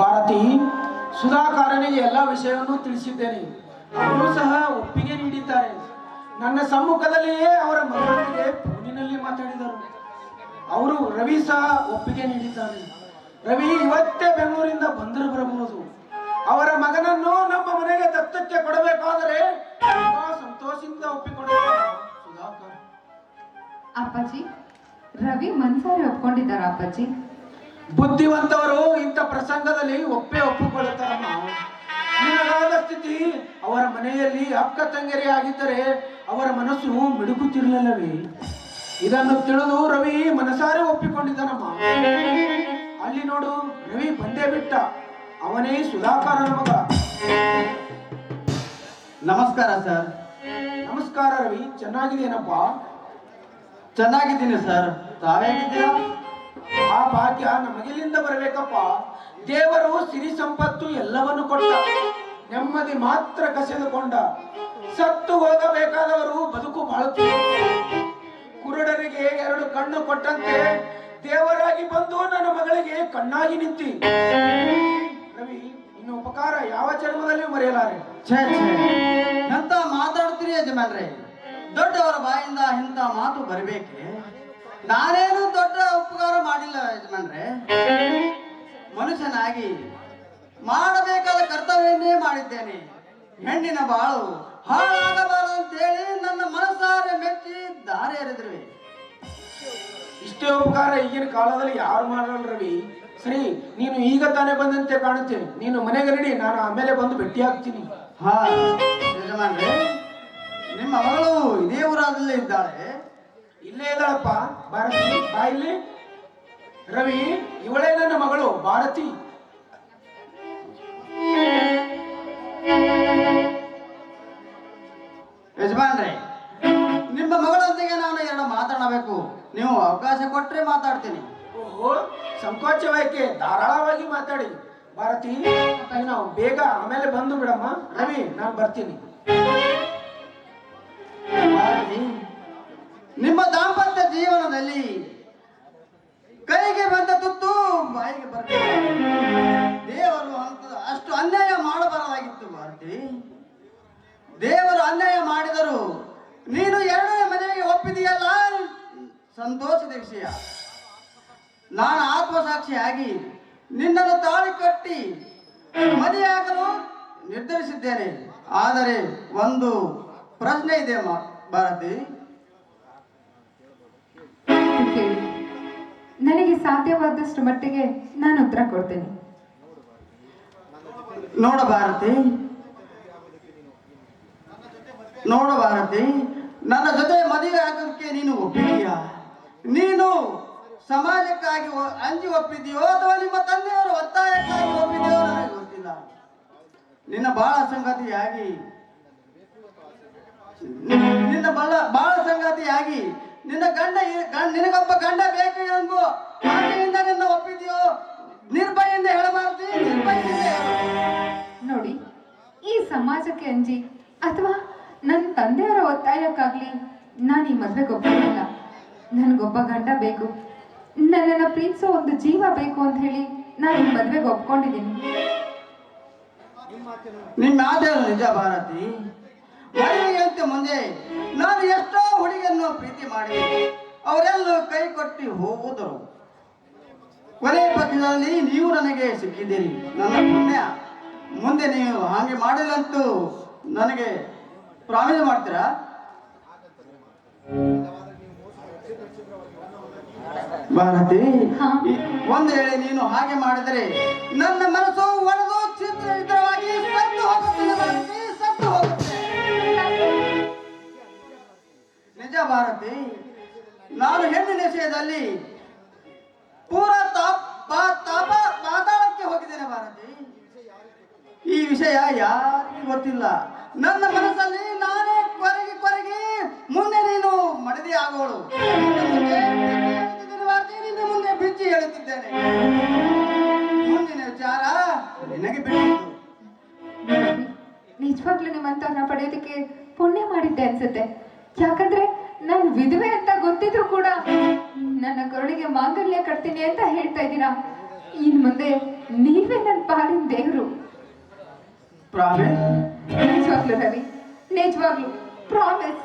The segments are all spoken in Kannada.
ಭಾರತಿ, ಸುಧಾಕಾರನಿಗೆ ಎಲ್ಲ ವಿಷಯವನ್ನು ತಿಳಿಸಿದ್ದೇನೆ. ಅವರು ಸಹ ಒಪ್ಪಿಗೆ ನೀಡಿದ್ದಾರೆ. ನನ್ನ ಸಮ್ಮುಖದಲ್ಲಿಯೇ ಅವರ ಮಗಳೊಂದಿಗೆ ಫೋನಿನಲ್ಲಿ ಮಾತಾಡಿದರು. ಅವರು ರವಿ ಸಹ ಒಪ್ಪಿಗೆ ನೀಡಿದ್ದಾನೆ ರವಿ ಇವತ್ತೇ ಬೆಂಗಳೂರಿಂದ ಬಂದರು ಬರಬಹುದು. ಅವರ ಮಗನನ್ನು ನಮ್ಮ ಮನೆಗೆ ದತ್ತಕ್ಕೆ ಕೊಡಬೇಕಾದರೆ ತುಂಬಾ ಸಂತೋಷದಿಂದ ಒಪ್ಪಿಕೊಂಡಿದ್ದಾರೆ ಸುಧಾಕರ್. ಅಪ್ಪಾಜಿ, ರವಿ ಮನ್ಸಾರಿ ಒಪ್ಕೊಂಡಿದ್ದಾರ ಅಪ್ಪಾಜಿ? ಬುದ್ಧಿವಂತವರು ಇಂಥ ಪ್ರಸಂಗದಲ್ಲಿ ಒಪ್ಪೆ ಒಪ್ಪಿಕೊಳ್ಳುತ್ತಾರಮ್ಮ ನಿನಗಾದ ಸ್ಥಿತಿ ಅವರ ಮನೆಯಲ್ಲಿ ಅಕ್ಕ ತಂಗಿರಿ ಆಗಿದ್ದರೆ ಅವರ ಮನಸ್ಸು ಮಿಡುಕುತ್ತಿರಲಿಲ್ಲವೇ? ಇದನ್ನು ತಿಳಿದು ರವಿ ಮನಸಾರೆ ಒಪ್ಪಿಕೊಂಡಿದ್ದಾನಮ್ಮ. ಅಲ್ಲಿ ನೋಡು ರವಿ ಬಂದೇ ಬಿಟ್ಟ. ಅವನೇ ಸುಧಾಕರನ ಮಗ. ನಮಸ್ಕಾರ ಸರ್. ನಮಸ್ಕಾರ ರವಿ ಚೆನ್ನಾಗಿದೆಯೇನಪ್ಪ ಚೆನ್ನಾಗಿದ್ದೀನಿ ಸರ್. ತಾವೇಗಿದ್ದೀರಾ ಆ ಭಾಗ್ಯ ನಮಗಿಲ್ಲಿಂದ ಬರಬೇಕಪ್ಪ. ದೇವರು ಸಿರಿ ಸಂಪತ್ತು ಎಲ್ಲವನ್ನು ಕೊಟ್ಟ. ನೆಮ್ಮದಿ ಮಾತ್ರ ಕಸಿದುಕೊಂಡ. ಸತ್ತು ಹೋಗಬೇಕಾದವರು ಬದುಕು ಬಾಳುತ್ತಿದ್ದಾರೆ ಕುರುಡರಿಗೆ ಎರಡು ಕಣ್ಣು ಕೊಟ್ಟಂತೆ. ದೇವರಾಗಿ ಬಂದು ನನ್ನ ಮಗಳಿಗೆ ಕಣ್ಣಾಗಿ ನಿಂತಿ. ರವಿ, ಇನ್ನು ಉಪಕಾರ ಯಾವ ಜನ್ಮದಲ್ಲಿ ಮರೆಯಲಾರೆ? ಎಂತ ಮಾತಾಡ್ತೀರಿ ಯಜಮಾನ್ರೆ? ದೊಡ್ಡವರ ಬಾಯಿಂದ ಇಂಥ ಮಾತು ಬರಬೇಕೆ? ನಾನೇನು ದೊಡ್ಡ ಮನುಷ್ಯನಾಗಿ ಮಾಡಬೇಕಾದ ಕರ್ತವ್ಯವನ್ನೇ ಮಾಡಿದ್ದೇನೆ. ಹೆಣ್ಣಿನ ಬಾಳು ಹಾಳಾಗಬಾರದು ಅಂತೇಳಿ ನನ್ನ ಮನಸಾರೆ ಮೆಚ್ಚಿ ದಾರಿ ಎರೆದ್ರಿ ಇಷ್ಟೇ ಉಪಕಾರ ಈಗಿನ ಕಾಲದಲ್ಲಿ ಯಾರು ಮಾಡಲ್ಲ ರವಿ. ಸರಿ ನೀನು ಈಗ ತಾನೇ ಬಂದಂತೆ ಕಾಣುತ್ತೇನೆ ನೀನು ಮನೆಗೆ ರೆಡಿ ನಾನು ಆಮೇಲೆ ಬಂದು ಭೇಟಿ ಹಾಕ್ತೀನಿ ಹಾ ಯಜಮಾನ್ರೆ ನಿಮ್ಮ ಮಗಳು ಇದೇ ಊರಾದಲ್ಲೇ ಇದ್ದಾಳೆ. ಇಲ್ಲೇ ಇದ್ದಾಳಪ್ಪ. ಭಾರತಿ ಬಾ ಇಲ್ಲಿ. ರವಿ, ಇವಳೇ ನನ್ನ ಮಗಳು, ಭಾರತಿ. ಯಜಮಾನ್ರೆ, ನಿಮ್ಮ ಮಗಳೊಂದಿಗೆ ನಾನು ಎರಡು ಮಾತಾಡಬೇಕು. ನೀವು ಅವಕಾಶ ಕೊಟ್ಟರೆ ಮಾತಾಡ್ತೀನಿ. ಓಹೋ, ಸಂಕೋಚವಾಯ್ಕೆ, ಧಾರಾಳವಾಗಿ ಮಾತಾಡಿ. ಭಾರತಿ ನಾವು ಬೇಗ ಆಮೇಲೆ ಬಂದು ಬಿಡಮ್ಮ. ರವಿ, ನಾನು ಬರ್ತೀನಿ. ನಿಮ್ಮ ದಾಂಪತ್ಯ ಜೀವನದಲ್ಲಿ ನೀನು ಎರಡನೇ ಮನೆಗೆ ಒಪ್ಪಿದೆಯಲ್ಲ ಸಂತೋಷದ ವಿಷಯ. ನಾನು ಆತ್ಮಸಾಕ್ಷಿಯಾಗಿ ನಿನ್ನನ್ನು ತಾಳಿ ಕಟ್ಟಿ ಮದುವೆಯಾಗಲು ನಿರ್ಧರಿಸಿದ್ದೇನೆ. ಆದರೆ ಒಂದು ಪ್ರಶ್ನೆ ಇದೆ ಭಾರತಿ. ನನಗೆ ಸಾಧ್ಯವಾದಷ್ಟು ಮಟ್ಟಿಗೆ ನಾನು ಉತ್ತರ ಕೊಡ್ತೇನೆ. ನೋಡ ಭಾರತಿ. ನೋಡ ಭಾರತಿ. ನನ್ನ ಜೊತೆ ಮದುವೆ ಆಗೋದಕ್ಕೆ ನೀನು ಒಪ್ಪಿದೀಯ? ನೀನು ಸಮಾಜಕ್ಕಾಗಿ ಅಂಜಿ ಒಪ್ಪಿದೆಯೋ ಅಥವಾ ನಿಮ್ಮ ತಂದೆಯವರು ಒತ್ತಾಯಕ್ಕಾಗಿ ಒಪ್ಪಿದೆಯೋ ನನಗೆ ಗೊತ್ತಿಲ್ಲ. ನಿನ್ನ ಬಾಳ ಸಂಗತಿಯಾಗಿ, ನಿನ್ನ ಬಾಳ ಬಾಳ ಸಂಗತಿಯಾಗಿ ನಿನ್ನ ಗಂಡ ನಿನಗೊಬ್ಬ ಗಂಡ ಬೇಕು ಎಂಬು ಆಸೆಯಿಂದ ನಿನ್ನ ಒಪ್ಪಿದೆಯೋ? ನಿರ್ಭಯಿಂದ ಹೇಳಬಾರ್ದು ನಿರ್ಭಯಿಂದ ನೋಡಿ, ಈ ಸಮಾಜಕ್ಕೆ ಅಂಜಿ, ಅಥವಾ ನನ್ನ ತಂದೆಯವರ ಒತ್ತಾಯಕ್ಕಾಗ್ಲಿ ನಾನು ಈ ಮದ್ವೆಗೆ ಒಪ್ಪಿಲ್ಲ ನನಗೊಬ್ಬ ಗಂಡ ಬೇಕು. ನನ್ನನ್ನು ಪ್ರೀತಿಸೋ ಒಂದು ಜೀವ ಬೇಕು ಅಂತ ಹೇಳಿ ನಾನು ಈ ಮದ್ವೆಗೆ ಒಪ್ಕೊಂಡಿದ್ದೀನಿ. ನಿನ್ನ ನಿಜ ಭಾರತಿ? ಮುಂದೆ ನಾನು ಎಷ್ಟೋ ಹುಡುಗಿಯನ್ನು ಪ್ರೀತಿ ಮಾಡಿ ಅವರೆಲ್ಲೂ ಕೈ ಕೊಟ್ಟು ಹೋಗುವುದರು ಕೊನೆ ಪಕ್ಷದಲ್ಲಿ ನೀವು ನನಗೆ ಸಿಕ್ಕಿದ್ದೀರಿ. ನನ್ನ ಪುಣ್ಯ. ಮುಂದೆ ನೀವು ಹಾಗೆ ಮಾಡಿಲ್ಲಂತೂ ನನಗೆ ಪ್ರಾಮಿಸ್ ಮಾಡ್ತೀರಾ? ಭಾರತಿ ಒಂದು ವೇಳೆ ನೀನು ಹಾಗೆ ಮಾಡಿದರೆ ನನ್ನ ಮನಸ್ಸು ಒಡೆದು ಚಿತ್ರ ಚಿತ್ರವಾಗಿ ಸತ್ತು ಹೋಗುತ್ತದೆ ಸತ್ತು ಹೋಗುತ್ತೆ. ನಿಜ ಭಾರತಿ ನಾನು ಹೆಣ್ಣಿನ ವಿಷಯದಲ್ಲಿ ಪೂರ ತಾಪ ತಾಪ ಪಾತಾಳಕ್ಕೆ ಹೋಗಿದ್ದೇನೆ ಭಾರತಿ. ಈ ವಿಷಯ ಯಾರಿಗೂ ಗೊತ್ತಿಲ್ಲ. ನನ್ನ ಮನಸ್ಸಲ್ಲಿ ನಾನೇ ಕೊರಗಿ ಕೊರಗಿ ಮುಂದೆ ನೀನು ಮಡದಿ ಆಗೋಳು. ನಿನ್ನ ಮುಂದೆ ಬಿಚ್ಚಿ ಹೇಳುತ್ತಿದ್ದೇನೆ ಮುಂದಿನ ವಿಚಾರ ನಿನಗೆ ಬಿಟ್ಟಿದ್ದು. ನಿಜವಾಗ್ಲೂ ನಿಮ್ಮಂತವ್ರನ್ನ ಪಡೆಯೋದಕ್ಕೆ ಪುಣ್ಯ ಮಾಡಿದ್ದೆ ಅನ್ಸುತ್ತೆ. ಯಾಕಂದ್ರೆ ನಾನು ವಿಧವೆ ಅಂತ ಗೊತ್ತಿದ್ರು ಕೂಡ ನನ್ನ ಕರುಳಿಗೆ ಮಾಂಗಲ್ಯ ಕಟ್ತೀನಿ ಅಂತ ಹೇಳ್ತಾ ಇದ್ದೀರಾ. ಇನ್ ಮುಂದೆ ನೀವೇ ನನ್ನ ಪಾಲಿನ ದೇವರು. ಪ್ರಾಮಿಸ್ ನಿಜವಾಗ್ಲು ರವಿ ನಿಜವಾಗ್ಲು. ಪ್ರಾಮಿಸ್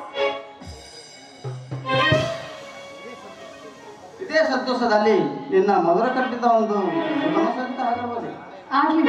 ಇದೇ ಸಂತೋಷದಲ್ಲಿ ನಿನ್ನ ಮಧುರ ಕಟ್ಟಿದ ಒಂದು ಹಾಡಬಹುದು ಆಗ್ಲಿ.